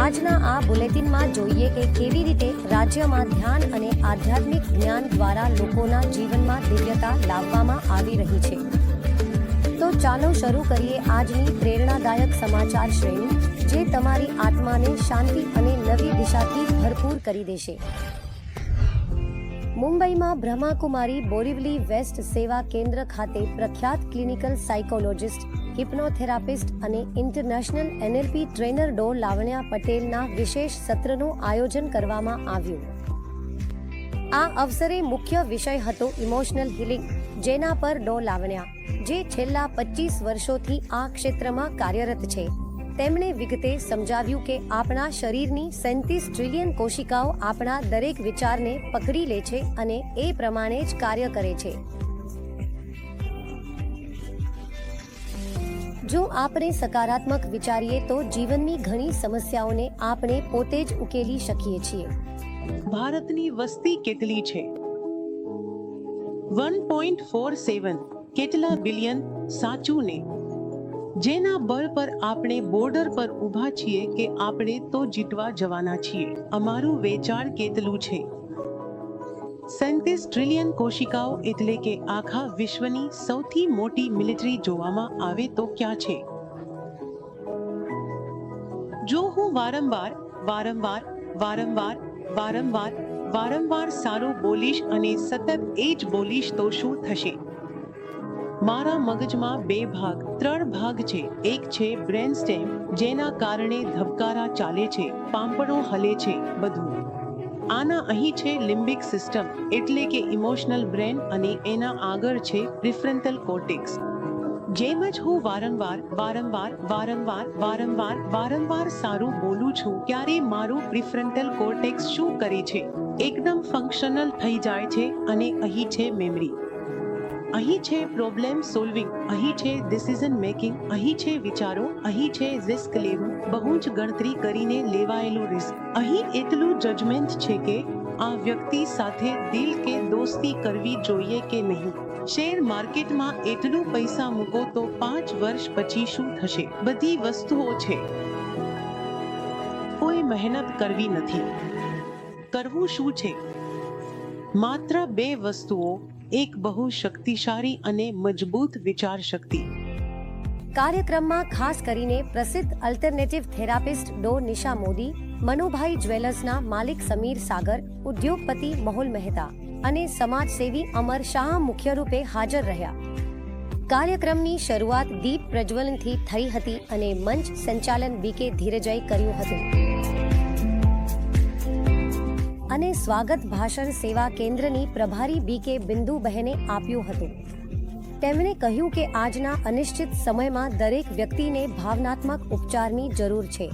આજના આ બુલેટિનમાં જોઈએ કે કેવી રીતે રાજ્યમાં ધ્યાન અને આધ્યાત્મિક જ્ઞાન દ્વારા લોકોના જીવનમાં દિવ્યતા લાવવામાં આવી રહી છે. તો ચાલો શરૂ કરીએ આજની પ્રેરણાદાયક સમાચાર શ્રેણી, જે તમારી આત્માને શાંતિ અને નવી દિશાથી ભરપૂર કરી દેશે. મુંબઈમાં બ્રહ્માકુમારી બોરીવલી વેસ્ટ સેવા કેન્દ્ર ખાતે પ્રખ્યાત ક્લિનિકલ સાયકોલોજિસ્ટ હિપ્નોથેરાપિસ્ટ અને international NLP trainer Dr Lavanya પટેલના વિશેષ સત્રનું આયોજન કરવામાં આવ્યું. આ અવસરે મુખ્ય વિષય હતો ઇમોશનલ હિલિંગ, જેના પર ડો લાવણ્યા, જે છેલ્લા પચીસ વર્ષોથી આ ક્ષેત્રમાં કાર્યરત છે. તેમણે વિગતે સમજાવ્યું કે આપણા શરીરની સેન્તીસ ટ્રિલિયન કોશિકાઓ આપણા દરેક વિચારને પકડી લે છે અને એ પ્રમાણે જ કાર્ય કરે છે. જો આપણે સકારાત્મક વિચારીએ તો જીવનની ઘણી સમસ્યાઓને આપણે પોતે જ ઉકેલી શકીએ છીએ. ભારતની વસ્તી કેટલી છે? વન પોઈન્ટ ફોર સેવન કેટલા બિલિયન સાચું ને? જેના બળ પર આપણે બોર્ડર પર ઊભા છીએ કે આપણે તો જીતવા જવાના છીએ. અમારું વેચાણ કેટલું છે? સેન્તીસ ટ્રિલિયન કોશિકાઓ એટલે કે આખા વિશ્વની સૌથી મોટી મિલિટરી જોવામાં આવે તો ક્યાં છે? જો હું વારંવાર વારંવાર વારંવાર વારંવાર વારંવાર સારું બોલીશ અને સતત એ જ બોલીશ તો શું થશે? મારા મગજમાં બે ભાગ, ત્રણ ભાગ છે. એક છે બ્રેન સ્ટેમ જેના કારણે ધબકારા ચાલે છે, પાંપણો હલે છે, બધું. આના અહીં છે લિમ્બિક સિસ્ટમ એટલે કે ઇમોશનલ બ્રેન અને એના આગળ છે પ્રિફ્રન્ટલ કોર્ટેક્સ. જેમ જ હું વારંવાર વારંવાર વારંવાર વારંવાર વારંવાર સારું બોલું છું ત્યારે મારું પ્રિફ્રન્ટલ કોર્ટેક્સ શું કરે છે? એકદમ ફંક્શનલ થઈ જાય છે અને અહીં છે મેમરી અહીં છે પ્રોબ્લેમ સોલ્વિંગ અહીં છે ડિસિઝન મેકિંગ અહીં છે વિચારો, અહીં છે રિસ્ક લેવું, બહુ જ ગણતરી કરીને લેવાયેલું રિસ્ક અહીં એટલું જજમેન્ટ છે કે આ વ્યક્તિ સાથે દિલ કે દોસ્તી કરવી જોઈએ કે નહીં. શેર માર્કેટમાં એટલું પૈસા મૂકો તો પાંચ વર્ષ પછી શું થશે? બધી વસ્તુઓ છે. કોઈ મહેનત કરવી નથી. કરવું શું છે? માત્ર બે વસ્તુઓ એક બહુ શક્તિશાળી અને મજબૂત વિચાર શક્તિ કાર્યક્રમમાં ખાસ કરીને પ્રસિદ્ધ alternative therapist Dr Nisha Modi, Manubhai જ્વેલર્સના માલિક સમીર સાગર, ઉદ્યોગપતિ મહુલ મહેતા અને સમાજસેવી અમર શાહ મુખ્ય રૂપે હાજર રહ્યા. કાર્યક્રમની શરૂઆત દીપ પ્રજ્વલનથી થઈ હતી અને મંચ સંચાલન બીકે ધીરજય કર્યું હતું. અને સ્વાગત ભાષણ સેવા કેન્દ્રની પ્રભારી બી કે બિંદુ બિંદુબહેને આપ્યું હતું. તેમણે કહ્યું કે આજના અનિશ્ચિત સમયમાં દરેક વ્યક્તિને ભાવનાત્મક ઉપચારની જરૂર છે.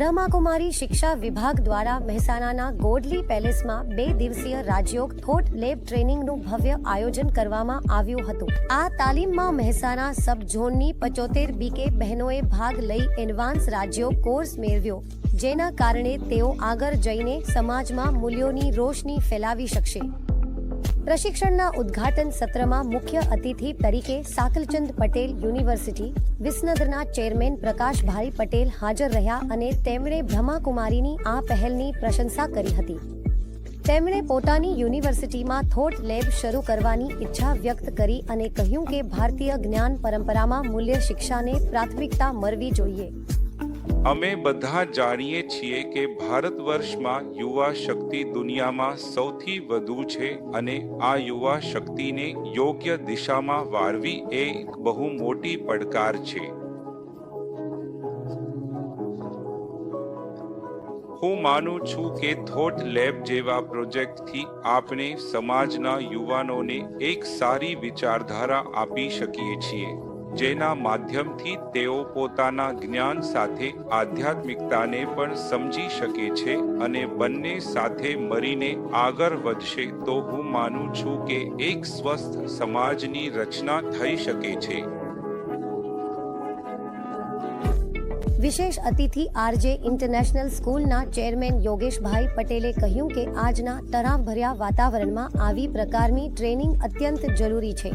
બ્રહ્માકુમારી શિક્ષા વિભાગ દ્વારા મહેસાણાના ગોડલી પેલેસમાં બે દિવસીય રાજયોગ થોટ લેબ ટ્રેનિંગનું ભવ્ય આયોજન કરવામાં આવ્યું હતું. આ તાલીમમાં મહેસાણા સબ ઝોનની પચોતેર બીકે બહેનોએ ભાગ લઈ એડવાન્સ રાજયોગ કોર્સ મેળવ્યો, જેના કારણે તેઓ આગળ જઈને સમાજમાં મૂલ્યોની રોશની ફેલાવી શકશે. પ્રશિક્ષણના ઉદ્ઘાટન સત્રમાં મુખ્ય અતિથિ તરીકે સાકલચંદ પટેલ યુનિવર્સિટી, વિસનગરના ચેરમેન પ્રકાશભાઈ પટેલ હાજર રહ્યા અને તેમણે બ્રહ્માકુમારીની આ પહેલની પ્રશંસા કરી હતી. તેમણે પોતાની યુનિવર્સિટીમાં થોટ લેબ શરૂ કરવાની ઈચ્છા વ્યક્ત કરી અને કહ્યું કે ભારતીય જ્ઞાન પરંપરામાં મૂલ્ય શિક્ષાને પ્રાથમિકતા મળવી જોઈએ. અમે બધા જાણીએ છીએ કે ભારત વર્ષમાં યુવા શક્તિ દુનિયામાં સૌથી વધુ છે અને આ યુવા શક્તિને યોગ્ય દિશામાં વારવી એ બહુ મોટી પડકાર છે. હું માનું છું કે થોટ લેબ જેવા પ્રોજેક્ટથી આપણે સમાજના યુવાનોને એક સારી વિચારધારા આપી શકીએ છીએ. જેના માધ્યમથી તેઓ પોતાના જ્ઞાન સાથે આધ્યાત્મિકતાને પણ સમજી શકે છે અને બંને સાથે મળીને આગળ વધશે તો હું માનું છું કે એક સ્વસ્થ સમાજની રચના થઈ શકે છે. વિશેષ અતિથિ આરજે ઇન્ટરનેશનલ સ્કૂલના ચેરમેન યોગેશભાઈ પટેલે કહ્યું કે આજના તણાવભર્યા વાતાવરણમાં આવી પ્રકારની ટ્રેનિંગ અત્યંત જરૂરી છે.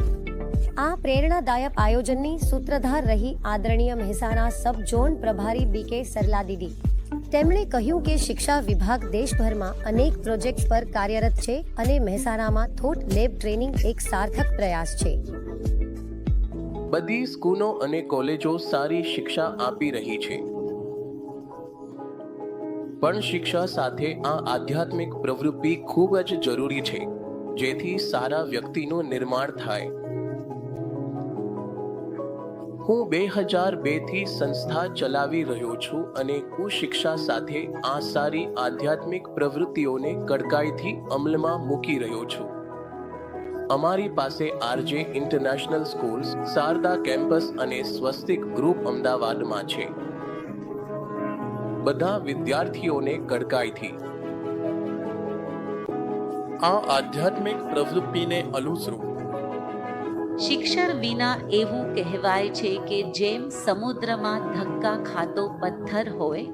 આ પ્રેરણાદાયક આયોજનની સૂત્રધાર રહી આદરણીય મહેસાણા સબ ઝોન પ્રભારી બીકે સરલા દીદી. તેમણે કહ્યું કે શિક્ષા વિભાગ દેશભરમાં અનેક પ્રોજેક્ટ પર કાર્યરત છે અને મહેસાણામાં થોટ લેબ ટ્રેનિંગ એક સાર્થક પ્રયાસ છે. બધી સ્કૂલો અને કોલેજો સારી શિક્ષા આપી રહી છે. પણ શિક્ષા સાથે આ આધ્યાત્મિક પ્રવૃત્તિ ખૂબ જ જરૂરી છે, જેથી સારા વ્યક્તિનું નિર્માણ થાય. હું બે હજાર બેથી સંસ્થા ચલાવી રહ્યો છું અને કુશિક્ષા સાથે આ સારી આધ્યાત્મિક પ્રવૃત્તિઓને કડકાઈથી અમલમાં મૂકી રહ્યો છું. અમારી પાસે RJ international schools, Sharda campus અને સ્વસ્તિક ગ્રુપ અમદાવાદમાં છે. બધા વિદ્યાર્થીઓને કડકાઈથી. આ આધ્યાત્મિક પ્રવૃત્તિને અનુસરો. શિક્ષણ વિના એવું કહેવાય છે કે જેમ સમુદ્રમાં ધક્કા ખાતો પથ્થર હોય,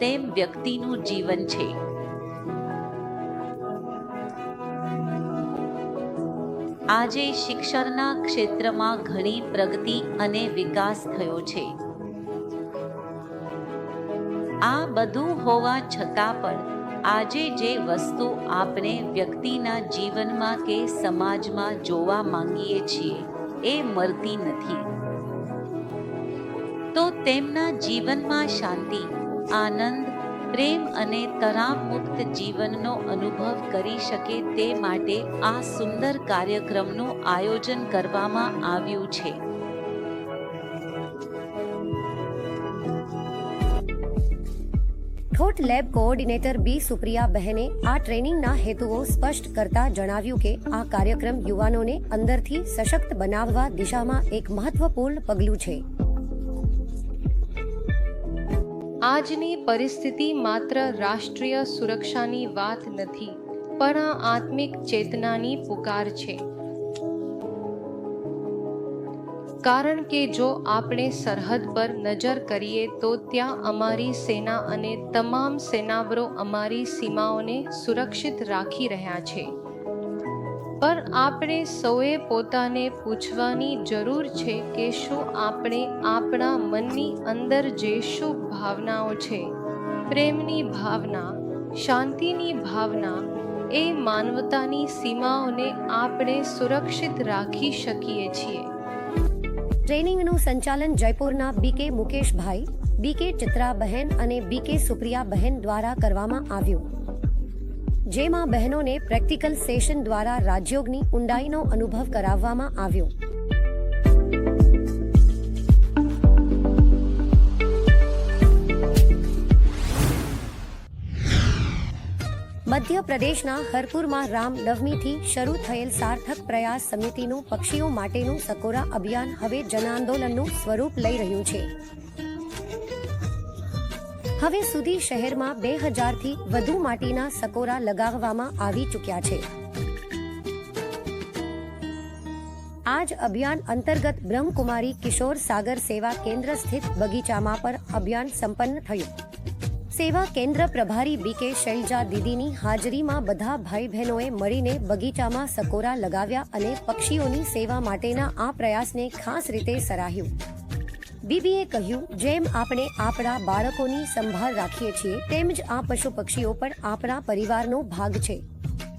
તેમ વ્યક્તિનું જીવન છે. આજે શિક્ષણના ક્ષેત્રમાં ઘણી પ્રગતિ અને વિકાસ થયો છે. આ બધું હોવા છતાં પણ આજે જે વસ્તુ આપણે વ્યક્તિના જીવનમાં કે સમાજમાં જોવા માંગીએ છીએ, એ મળતી નથી. તો તેમના જીવનમાં શાંતિ, આનંદ, પ્રેમ અને તણાવમુક્ત જીવનનો અનુભવ કરી શકે તે માટે આ સુંદર કાર્યક્રમનું આયોજન કરવામાં આવ્યું છે. ઠોઠ લેબ કોઓર્ડિનેટર બી સુપ્રિયા બહેને આ ટ્રેનિંગના હેતુઓ સ્પષ્ટ કરતા જણાવ્યું કે આ કાર્યક્રમ યુવાનોને અંદરથી સશક્ત બનાવવા દિશામાં એક મહત્વપૂર્ણ પગલું છે. આજની પરિસ્થિતિ માત્ર રાષ્ટ્રીય સુરક્ષાની વાત નથી, પણ આત્મિક ચેતનાની પુકાર છે. કારણ કે જો આપણે સરહદ પર નજર કરીએ તો ત્યાં અમારી સેના અને તમામ સેનાવરો અમારી સીમાઓને સુરક્ષિત રાખી રહ્યા છે. પણ આપણે સૌએ પોતાને પૂછવાની જરૂર છે કે શું આપણે આપણા મનની અંદર જે શુભ ભાવનાઓ છે, પ્રેમની ભાવના, શાંતિની ભાવના, એ માનવતાની સીમાઓને આપણે સુરક્ષિત રાખી શકીએ છીએ. ટ્રેનિંગનું સંચાલન જયપુરના બીકે મુકેશભાઈ, બીકે ચિત્રાબહેન અને બીકે સુપ્રિયા બહેન દ્વારા કરવામાં આવ્યું. જેમાં બહેનોને પ્રેક્ટિકલ સેશન દ્વારા રાજયોગની ઊંડાઈનો અનુભવ કરાવવામાં આવ્યો. મધ્યપ્રદેશના હરપુરમાં રામ નવમીથી શરૂ થયેલ સાર્થક પ્રયાસ સમિતિનું પક્ષીઓ માટેનું સકોરા અભિયાન હવે જનાંદોલનનું સ્વરૂપ લઈ રહ્યું છે. હવે સુધી શહેરમાં બે હજારથી વધુ માટીના સકોરા લગાવવામાં આવી ચૂક્યા છે. આ જ અભિયાન અંતર્ગત બ્રહ્મકુમારી કિશોર સાગર સેવા કેન્દ્ર સ્થિત બગીચામાં પર અભિયાન સંપન્ન થયું. સેવા કેન્દ્ર પ્રભારી બીકે શૈલજા દીદીની હાજરીમાં બધા ભાઈ બહેનોએ મળીને બગીચામાં સકોરા લગાવ્યા અને પક્ષીઓની સેવા માટેના આ પ્રયાસને ખાસ રીતે સરાહ્યું. બીબીએ કહ્યું, જેમ આપણે આપણા બાળકોની સંભાળ રાખીએ છીએ, તેમ જ આ પશુ પક્ષીઓ પણ આપણા પરિવારનો ભાગ છે.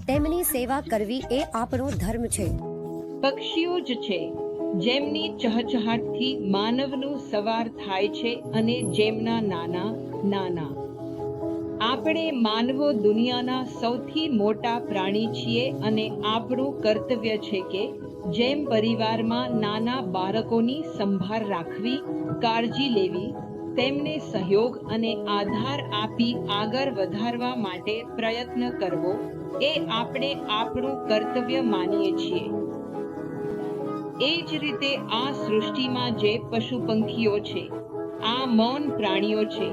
તેમની સેવા કરવી એ આપણો ધર્મ છે. પક્ષીઓ જ છે, જેમની ચહચહાટથી માનવનું સવાર થાય છે અને જેમના નાના નાના આપણે માનવો દુનિયાના સૌથી મોટા પ્રાણી છીએ અને આપણું કર્તવ્ય છે કે જેમ પરિવારમાં નાના બાળકોની સંભાળ રાખવી, કાળજી લેવી, તેમને સહયોગ અને આધાર આપી આગળ વધારવા માટે પ્રયત્ન કરવો, એ આપણે આપણું કર્તવ્ય માનીએ છીએ. એ જ રીતે આ સૃષ્ટિમાં જે પશુ પંખીઓ છે, આ મૌન પ્રાણીઓ છે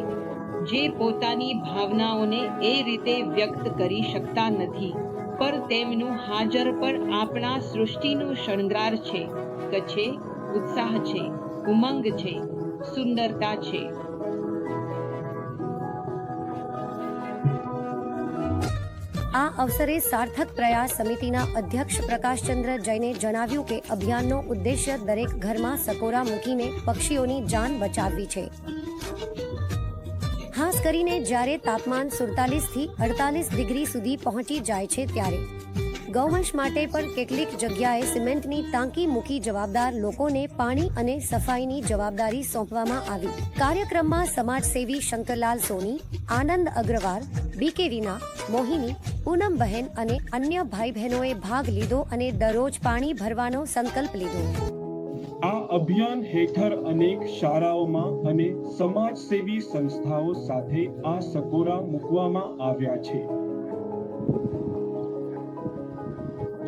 જે પોતાની ભાવનાઓને એ રીતે વ્યક્ત કરી શકતા નથી, પર તેમનું હાજર પણ આપણા સૃષ્ટિનું શણગાર છે કછે ઉત્સાહ છે, ઉમંગ છે, સુંદરતા છે. આ અવસરે સાર્થક પ્રયાસ સમિતિના અધ્યક્ષ પ્રકાશચંદ્ર જૈને જણાવ્યું કે અભિયાનનો ઉદ્દેશ્ય દરેક ઘરમાં સકોરા મૂકીને પક્ષીઓની જાન બચાવવી છે. ખાસ કરીને જ્યારે તાપમાન સુડતાલીસથી અડતાલીસ ડિગ્રી સુધી પહોંચી જાય છે ત્યારે. ગૌવંશ માટે પણ કેટલીક જગ્યાએ સિમેન્ટની ટાંકી મૂકી જવાબદાર લોકોને પાણી અને સફાઈની જવાબદારી સોંપવામાં આવી. કાર્યક્રમમાં સમાજસેવી શંકરલાલ સોની, આનંદ અગ્રવાલ બીકે રીના મોહિની, પૂનમ બહેન અને અન્ય ભાઈ બહેનોએ ભાગ લીધો અને દરરોજ પાણી ભરવાનો સંકલ્પ લીધો. આ અભિયાન હેઠળ અનેક શાળાઓમાં અને સમાજસેવી સંસ્થાઓ સાથે આ સકોરા મૂકવામાં આવ્યા છે.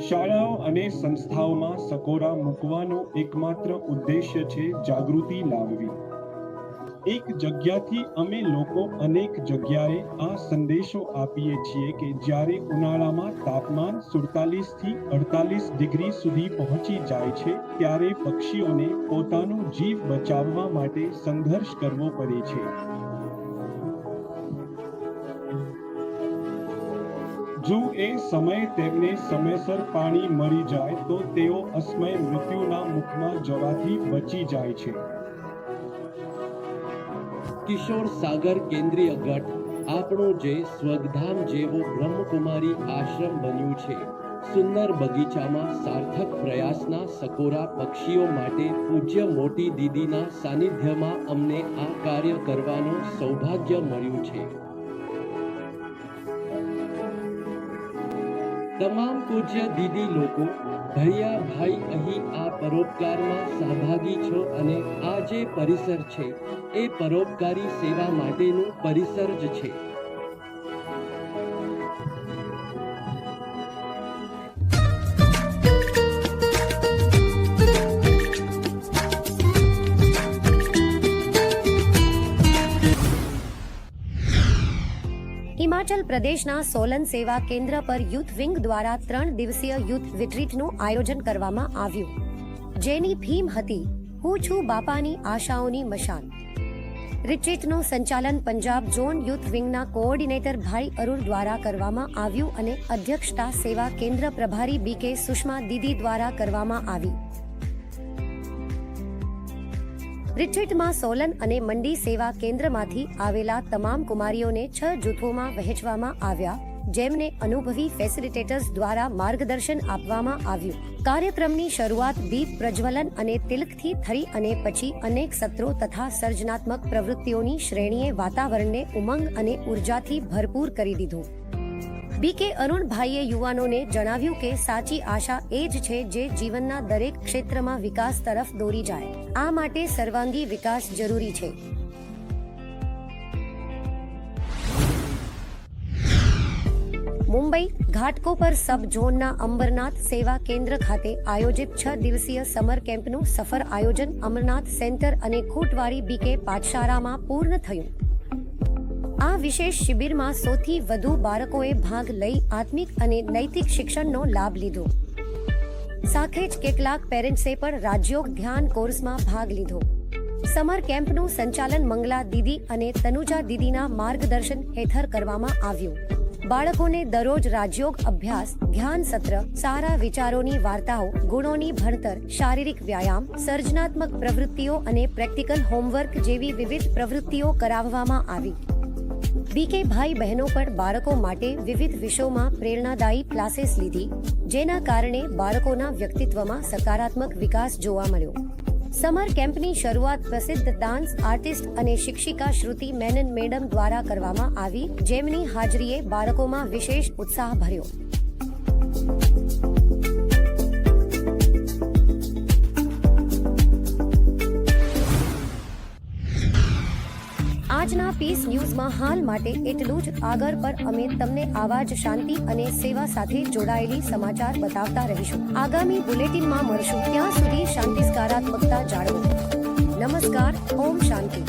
શાળાઓ અને સંસ્થાઓમાં સકોરા મૂકવાનો એકમાત્ર ઉદ્દેશ્ય છે જાગૃતિ લાવવી. એક જગ્યાથી અમે લોકો અનેક જગ્યાએ આ સંદેશો આપીએ છીએ કે જ્યારે ઉનાળામાં તાપમાન સુડતાલીસથી અડતાલીસ ડિગ્રી સુધી પહોંચી જાય છે, ત્યારે પક્ષીઓને પોતાનો જીવ બચાવવા માટે સંઘર્ષ કરવો પડે છે. જો એ સમયે તેમને સમયસર પાણી મળી જાય, તો તેઓ અસમય મૃત્યુના મુખમાં જવાથી બચી જાય છે. કિશોર સાગર કેન્દ્રીય ગઢ, આપણું જે સ્વગધામ જેવો બ્રહ્મકુમારી આશ્રમ બન્યું છે. સુંદર બગીચામાં સાર્થક પ્રયાસના સકોરા પક્ષીઓ માટે પૂજ્ય મોટી દીદીના સાનિધ્યમાં અમને આ કાર્ય કરવાનું સૌભાગ્ય મળ્યું છે. તમામ પૂજ્ય દીદી લોકો ભૈયા ભાઈ અહીં આ પરોપકારમાં સહભાગી છો અને આ જે પરિસર છે, એ પરોપકારી સેવા માટેનું પરિસર જ છે. હિમાચલ પ્રદેશના સોલન સેવા કેન્દ્ર પર યુથ વિંગ દ્વારા ત્રણ દિવસીય યુથ રિટ્રીટનું આયોજન કરવામાં આવ્યું જેની થીમ હતી હું છું બાપાની આશાઓની મશાલ રિટ્રીટનું સંચાલન પંજાબ ઝોન યુથ વિંગના કોઓર્ડિનેટર ભાઈ અરુણ દ્વારા કરવામાં આવ્યું અને અધ્યક્ષતા સેવા કેન્દ્ર પ્રભારી બીકે સુષ્મા દીદી દ્વારા કરવામાં આવી રિટ્રીટમાં સોલન અને મંડી સેવા કેન્દ્રમાંથી આવેલા તમામ કુમારીઓને છ જૂથોમાં વહેંચવામાં આવ્યા, જેમને અનુભવી ફેસિલિટેટર્સ દ્વારા માર્ગદર્શન આપવામાં આવ્યું. કાર્યક્રમની શરૂઆત દીપ પ્રજ્વલન અને તિલકથી થઈ અને પછી અનેક સત્રો તથા સર્જનાત્મક પ્રવૃત્તિઓની શ્રેણીએ વાતાવરણને ઉમંગ અને ઉર્જાથી ભરપૂર કરી દીધું. બીકે અરુણભાઈએ યુવાનોને જણાવ્યું કે સાચી આશા એ જ છે જે જીવનના દરેક ક્ષેત્રમાં વિકાસ તરફ દોરી જાય. આ માટે સર્વાંગી વિકાસ જરૂરી છે. મુંબઈ ઘાટકોપર સબ ઝોનના અંબરનાથ સેવા કેન્દ્ર ખાતે આયોજિત છ દિવસીય સમર કેમ્પનું સફર આયોજન અમરનાથ સેન્ટર અને ખૂટવાળી બીકે પાઠશાળામાં પૂર્ણ થયું. આ વિશેષ શિબિરમાં સૌથી વધુ બાળકોએ ભાગ લઈ આત્મિક અને નૈતિક શિક્ષણનો લાભ લીધો. સાથે જ કેટલાક પેરેન્ટ્સે પણ રાજયોગ ધ્યાન કોર્સમાં ભાગ લીધો. સમર કેમ્પનું સંચાલન મંગલા દીદી અને તનુજા દીદીના માર્ગદર્શન હેઠળ કરવામાં આવ્યું. બાળકોને દરરોજ રાજયોગ અભ્યાસ, ધ્યાન સત્ર, સારા વિચારોની વાર્તાઓ, ગુણોની ભણતર, શારીરિક વ્યાયામ, સર્જનાત્મક પ્રવૃત્તિઓ અને પ્રેક્ટિકલ હોમવર્ક જેવી વિવિધ પ્રવૃત્તિઓ કરાવવામાં આવી. બીકે ભાઈ બહેનો પણ બાળકો માટે વિવિધ વિષયોમાં પ્રેરણાદાયી ક્લાસીસ લીધી, જેના કારણે બાળકોના વ્યક્તિત્વમાં સકારાત્મક વિકાસ જોવા મળ્યો. સમર કેમ્પની શરૂઆત પ્રસિદ્ધ ડાન્સ આર્ટિસ્ટ અને શિક્ષિકા શ્રુતિ મેનન મેડમ દ્વારા કરવામાં આવી, જેમની હાજરીએ બાળકોમાં વિશેષ ઉત્સાહ ભર્યો. પીસ ન્યૂઝમાં હાલ માટે એટલું જ આગળ પર અમે તમને આવા જ શાંતિ અને સેવા સાથે જોડાયેલી સમાચાર બતાવતા રહીશું. આગામી બુલેટિનમાં મળશું. ત્યાં સુધી શાંતિ સકારાત્મકતા જાળવો. નમસ્કાર. ઓમ શાંતિ.